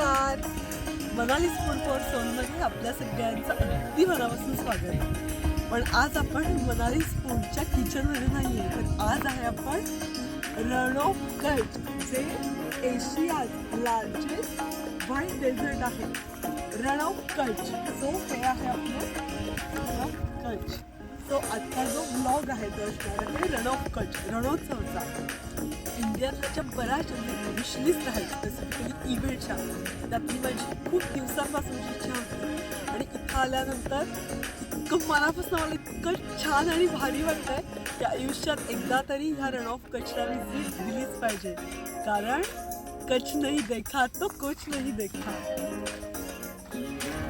नमस्कार. Manali spoon for सोनमध्ये आपल्या सगळ्यांचं अगदी मनापासून स्वागत आहे. पण आज आपण मनाली स्पूनच्या किचनमध्ये नाही आहे तर आज आहे आपण रणो कट जे एशियात लार्जेस्ट वाईन डेझर्ट आहे. रणो कच सो हे आहे आपलं कच तो आजचा जो ब्लॉग आहे तो असणार आहे. रणो रणोत्सवचा इंडियाच्या बऱ्याच विशलिस्ट आहेत स्पेसिफिकली इव्हेंटच्या त्यातली माझी खूप दिवसांपासूनची इच्छा होती. आणि इथं आल्यानंतर इतकं मनापासून मला इतकं छान आणि भारी वाटतंय की आयुष्यात एकदा तरी ह्या रण ऑफ कचला विजिट दिलीच पाहिजे. कारण कच नाही देखा तो कोच नाही देखा.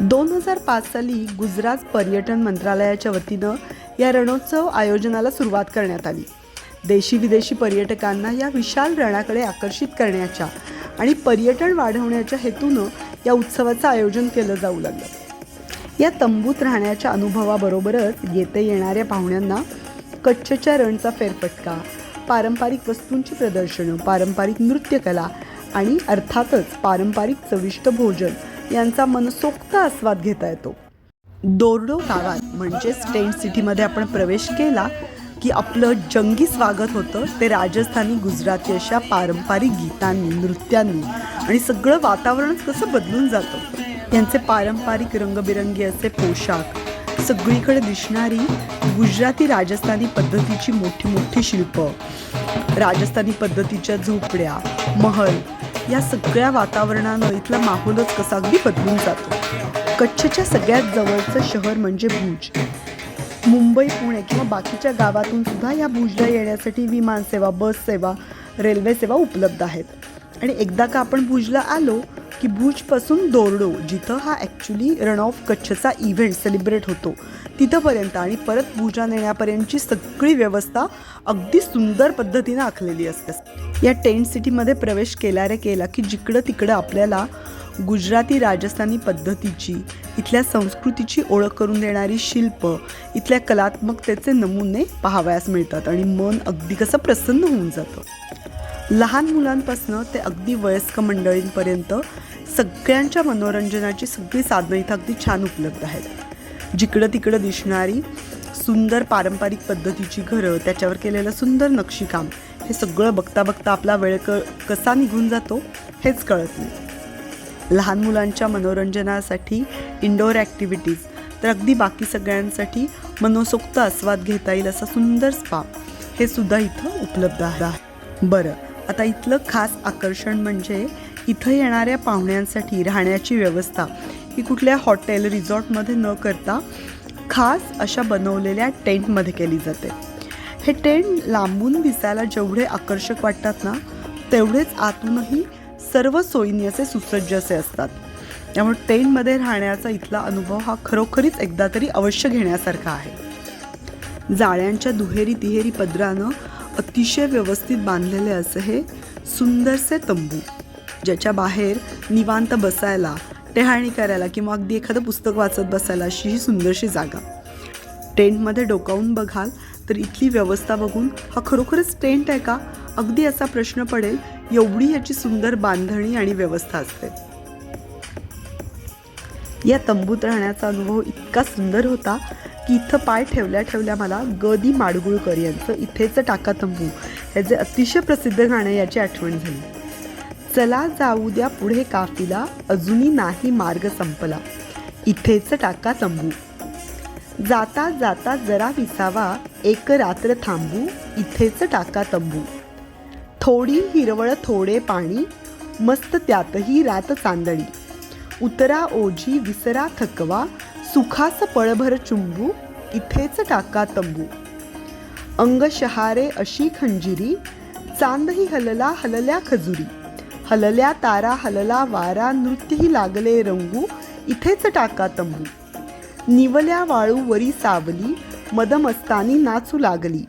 दोन हजार पाच साली गुजरात पर्यटन मंत्रालयाच्या वतीनं या रणोत्सव आयोजनाला सुरुवात करण्यात आली. देशी विदेशी पर्यटकांना या विशाल रणाकडे आकर्षित करण्याच्या आणि पर्यटन वाढवण्याच्या हेतूनं या उत्सवाचं आयोजन केलं जाऊ लागलं. या तंबूत राहण्याच्या अनुभवाबरोबरच येथे येणाऱ्या पाहुण्यांना कच्छच्या रणचा फेरफटका पारंपरिक वस्तूंची प्रदर्शनं पारंपरिक नृत्यकला आणि अर्थातच पारंपरिक चविष्ट भोजन यांचा मनसोक्त आस्वाद घेता येतो. दोरडो गावात म्हणजेच टेंट सिटीमध्ये आपण प्रवेश केला की आपलं जंगी स्वागत होतं ते राजस्थानी गुजराती अशा पारंपरिक गीतांनी नृत्यांनी. आणि सगळं वातावरणच कसं बदलून जातं? यांचे पारंपरिक रंगबिरंगी असे पोशाख सगळीकडे दिसणारी गुजराती राजस्थानी पद्धतीची मोठी मोठी शिल्पं राजस्थानी पद्धतीच्या झोपड्या महल या सगळ्या वातावरणानं इथला माहोलच कसा अगदी बदलून जातो. कच्छच्या सगळ्यात जवळचं शहर म्हणजे भुज. मुंबई पुणे किंवा बाकीच्या गावातून सुद्धा या भुजला येण्यासाठी विमानसेवा बस सेवा रेल्वे सेवा उपलब्ध आहेत. आणि एकदा का आपण भुजला आलो की भुजपासून दोरडो जिथं हा ॲक्च्युली रन ऑफ कच्छचा इव्हेंट सेलिब्रेट होतो तिथंपर्यंत आणि परत भुजा नेण्यापर्यंतची सगळी व्यवस्था अगदी सुंदर पद्धतीनं आखलेली असते. या टेंट सिटीमध्ये प्रवेश केला रे केला की जिकडं तिकडं आपल्याला गुजराती राजस्थानी पद्धतीची इथल्या संस्कृतीची ओळख करून देणारी शिल्प इथल्या कलात्मकतेचे नमुने पाहावयास मिळतात आणि मन अगदी कसं प्रसन्न होऊन जातं. लहान मुलांपासनं ते अगदी वयस्क मंडळींपर्यंत सगळ्यांच्या मनोरंजनाची सगळी साधनं इथं अगदी छान उपलब्ध आहेत. जिकडं तिकडं दिसणारी सुंदर पारंपरिक पद्धतीची घरं त्याच्यावर केलेलं सुंदर नक्षीकाम हे सगळं बघता बघता आपला वेळ क कसा निघून जातो हेच कळत नाही. लहान मुलांच्या मनोरंजनासाठी इंडोअर ॲक्टिव्हिटीज तर अगदी बाकी सगळ्यांसाठी मनोसोक्त आस्वाद घेता येईल असा सुंदर स्पा हे सुद्धा इथं उपलब्ध आहे. बरं आता इथलं खास आकर्षण म्हणजे इथं येणाऱ्या पाहुण्यांसाठी राहण्याची व्यवस्था. ही कुठल्या हॉटेल रिझॉर्टमध्ये न करता खास अशा बनवलेल्या टेंटमध्ये केली जाते. हे टेंट लांबून दिसायला जेवढे आकर्षक वाटतात ना तेवढेच आतूनही सर्व सोयींनी असे सुसज्ज असे असतात. त्यामुळे टेंटमध्ये राहण्याचा इथला अनुभव हा खरोखरीच एकदा तरी अवश्य घेण्यासारखा आहे. जाळ्यांच्या दुहेरी तिहेरी पदरानं अतिशय व्यवस्थित बांधलेले असे हे सुंदरसे तंबू ज्याच्या बाहेर निवांत बसायला टेहाणी करायला किंवा अगदी एखादं पुस्तक वाचत बसायला अशी ही सुंदरशी जागा. टेंटमध्ये डोकावून बघाल तर इथली व्यवस्था बघून हा खरोखरच टेंट आहे का? अगदी असा प्रश्न पडेल एवढी याची सुंदर बांधणी आणि व्यवस्था असते. या तंबूत राहण्याचा अनुभव इतका सुंदर होता की इथं पाय ठेवल्या ठेवल्या मला गदी माडगुळकर यांचं इथेच टाका तंबू हे जे अतिशय प्रसिद्ध गाणं याची आठवण झाली. चला जाऊ द्या पुढे काफिला अजूनही नाही मार्ग संपला. इथेच टाका तंबू. जाता जाता जरा विसावा एक रात्र थांबू इथेच टाका तंबू. थोडी हिरवळ थोडे पाणी मस्त त्यातही रात चांदणी. उतरा ओझी विसरा थकवा सुखास पळभर चुंबू इथेच टाका तंबू. अंग शहारे अशी खंजिरी चांदही हलला हलल्या खजुरी. हलल्या तारा हलला वारा नृत्यही लागले रंगू इथेच टाका तंबू. निवल्या वाळू वरी सावली मदमस्तानी नाचू लागली.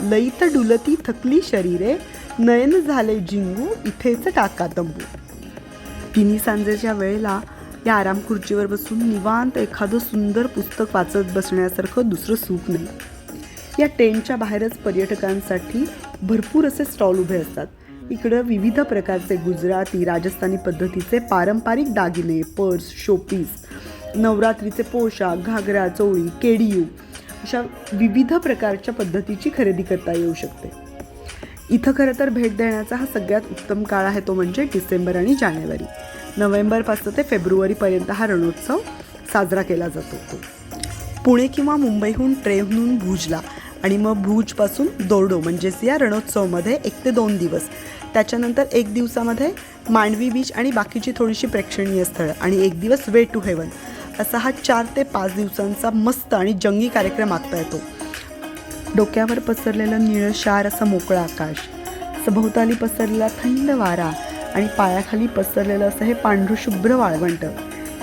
लईत डुलती थकली शरीरे नयन झाले जिंगू इथेच टाका तंबू तिन्ही सांजेच्या वेळेला या आराम खुर्चीवर बसून निवांत एखादं सुंदर पुस्तक वाचत बसण्यासारखं दुसरं सुख नाही. या टेंटच्या बाहेरच पर्यटकांसाठी भरपूर असे स्टॉल उभे असतात. इकडं विविध प्रकारचे गुजराती राजस्थानी पद्धतीचे पारंपरिक दागिने पर्स शोपीस नवरात्रीचे पोशाख घागरा चोळी केडियू अशा विविध प्रकारच्या पद्धतीची खरेदी करता येऊ शकते. इथं खरं तर भेट देण्याचा हा सगळ्यात उत्तम काळ आहे तो म्हणजे डिसेंबर आणि जानेवारी. नोव्हेंबरपासून ते फेब्रुवारीपर्यंत हा रणोत्सव साजरा केला जातो. तो पुणे किंवा मुंबईहून ट्रेनहून भुजला आणि मग भुजपासून दोर्डो म्हणजेच या रणोत्सवमध्ये एक ते दोन दिवस. त्याच्यानंतर एक दिवसामध्ये मांडवी बीच आणि बाकीची थोडीशी प्रेक्षणीय स्थळं आणि एक दिवस वे टू हेवन असा हा चार ते पाच दिवसांचा मस्त आणि जंगी कार्यक्रम आखता येतो. डोक्यावर पसरलेलं निळशार असं मोकळं आकाश. सभोवताली पसरलेला थंड वारा आणि पायाखाली पसरलेलं असं हे पांढरुशुभ्र वाळवंट.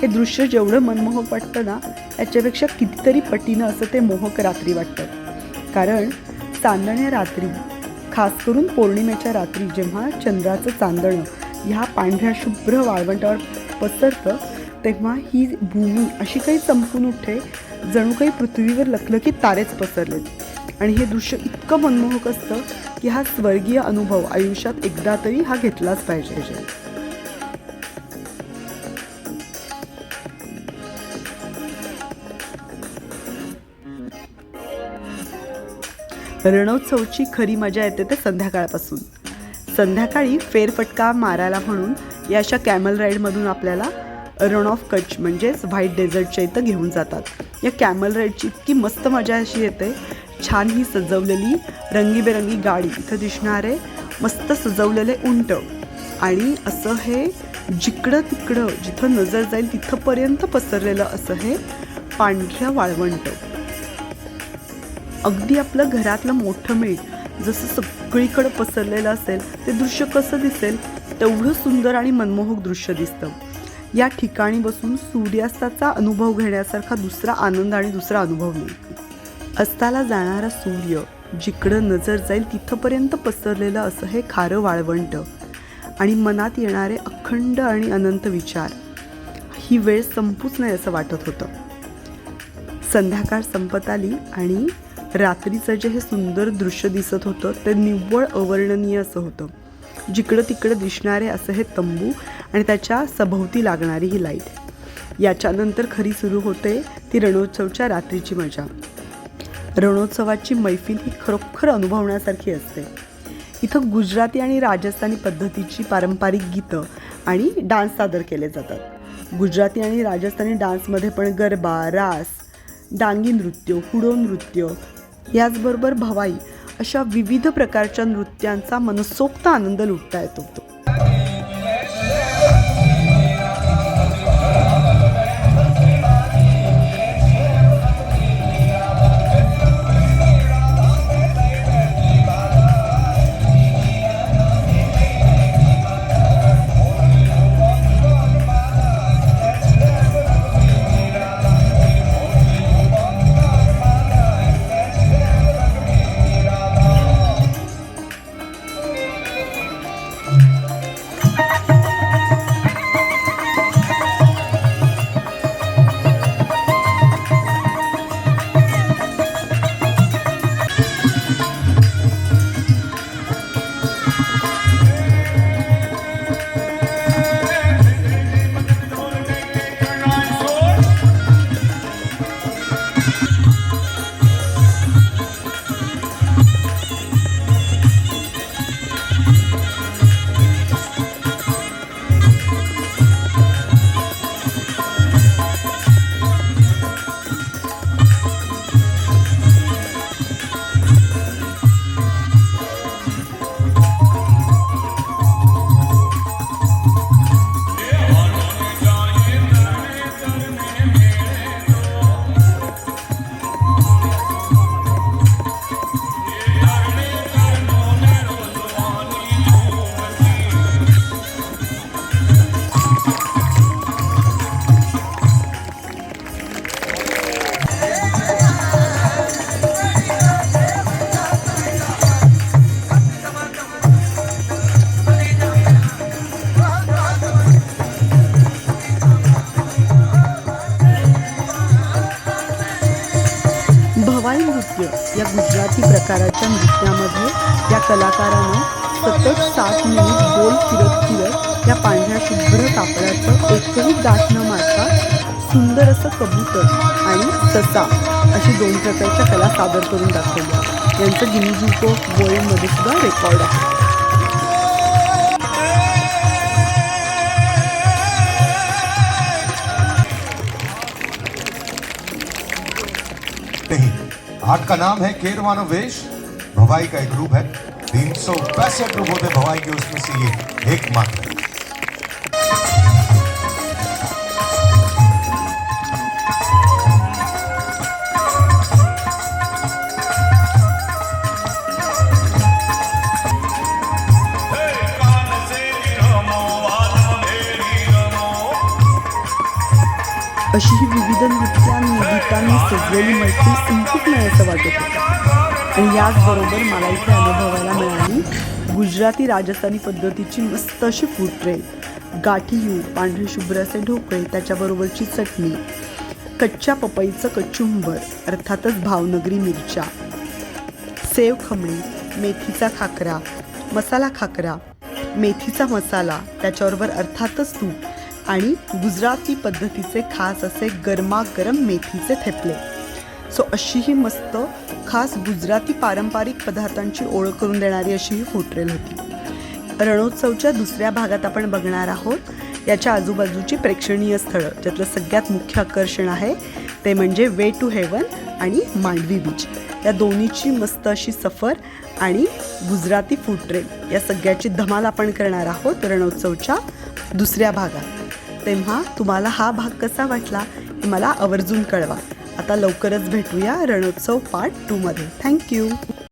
हे दृश्य जेवढं मनमोहक वाटतं ना त्याच्यापेक्षा कितीतरी पटीनं असं ते मोहक रात्री वाटतं. कारण चांदण्या रात्री खास करून पौर्णिमेच्या रात्री जेव्हा चंद्राचं चांदणं ह्या पांढऱ्या शुभ्र वाळवंटावर पसरतं तेव्हा ही भूमी अशी काही चमकून उठते जणू काही पृथ्वीवर लखलखीत तारेच पसरलेत. आणि हे दृश्य इतकं मनमोहक असतं की हा स्वर्गीय अनुभव आयुष्यात एकदा तरी हा घेतलाच पाहिजे. रणोत्सवची खरी मजा येते ते संध्याकाळपासून. संध्याकाळी फेरफटका मारायला म्हणून या अशा कॅमल राईडमधून आपल्याला रण ऑफ कच्छ म्हणजेच व्हाईट डेझर्टच्या इथं घेऊन जातात. या कॅमल राईडची इतकी मस्त मजा अशी येते छान ही सजवलेली रंगीबेरंगी गाडी. इथं दिसणारे मस्त सजवलेले उंट. आणि असं हे जिकडं तिकडं जिथं नजर जाईल तिथंपर्यंत पसरलेलं असं हे पांढरं वाळवंट. अगदी आपलं घरातलं मोठं मीठ जसं सगळीकडं पसरलेलं असेल ते दृश्य कसं दिसेल तेवढं सुंदर आणि मनमोहक दृश्य दिसतं. या ठिकाणी बसून सूर्यास्ताचा अनुभव घेण्यासारखा दुसरा आनंद आणि दुसरा अनुभव नाही. अस्ताला जाणारा सूर्य जिकडं नजर जाईल तिथंपर्यंत पसरलेलं असं हे खारं वाळवंट आणि मनात येणारे अखंड आणि अनंत विचार. ही वेळ संपूच नाही असं वाटत होतं. संध्याकाळ संपत आली आणि रात्रीचं जे हे सुंदर दृश्य दिसत होतं ते निव्वळ अवर्णनीय असं होतं. जिकडं तिकडं दिसणारे असं हे तंबू आणि त्याच्या सभोवती लागणारी ही लाइट. याच्यानंतर खरी सुरू होते ती रणोत्सवच्या रात्रीची मजा. रणोत्सवाची मैफिल ही खरोखर अनुभवण्यासारखी असते. इथं गुजराती आणि राजस्थानी पद्धतीची पारंपरिक गीतं आणि डान्स सादर केले जातात. गुजराती आणि राजस्थानी डान्समध्ये पण गरबा रास डांगी नृत्य हुडो नृत्य याचबरोबर भवाई अशा विविध प्रकारच्या नृत्यांचा मनसोक्त आनंद लुटता येतो. नृत्य या गुजराती प्रकाराच्या नृत्यामध्ये या कलाकारानं सतत सात मिनिट गोल फिरत फिरत या पांढऱ्या शुभ्र कापडाचं एकही गाठ न मारता सुंदर असं कबूतर आणि ससा अशी दोन प्रकारच्या कला सादर करून दाखवल्या यांचं गिनीज बुक वर्ल्डमध्ये सुद्धा रेकॉर्ड आहे. आर्ट का नाम है केरवानो वेश? भवाई का एक ग्रुप है। तीन सौ पैंसठ ग्रुप होते भवाई के उसमें से ये एक मात्र है अशी ही विविध नृत्यांनी गीतांनी सजलेली मैत्री संपूर्ण नाही असं वाटत होतं. आणि याचबरोबर मला इथे अनुभवायला मिळाली गुजराती राजस्थानी पद्धतीची मस्त अशी फूड गाठीयू पांढरे शुभ्र असे ढोकळे त्याच्याबरोबरची चटणी कच्च्या पपईचं कचुंबर अर्थातच भावनगरी मिरच्या सेव खमणी मेथीचा खाकरा मसाला खाकरा मेथीचा मसाला त्याच्याबरोबर अर्थातच तूप. आणि गुजराती पद्धतीचे खास असे गरमागरम मेथीचे थेपले. सो अशी ही मस्त खास गुजराती पारंपरिक पदार्थांची ओळख करून देणारी अशी ही फूड होती. रणोत्सवच्या दुसऱ्या भागात आपण बघणार आहोत. याच्या आजूबाजूची प्रेक्षणीय स्थळं ज्यातलं सगळ्यात मुख्य आकर्षण आहे ते म्हणजे वे टू हेवन आणि मांडवी बीच या दोन्हीची मस्त अशी सफर आणि गुजराती फूड ट्रेन या सगळ्याची धमाल आपण करणार आहोत रणोत्सवच्या दुसऱ्या भागात. तेव्हा तुम्हाला हा भाग कसा वाटला हे मला आवर्जून कळवा. आता लवकरच भेटूया रणोत्सव पार्ट टूमध्ये थँक्यू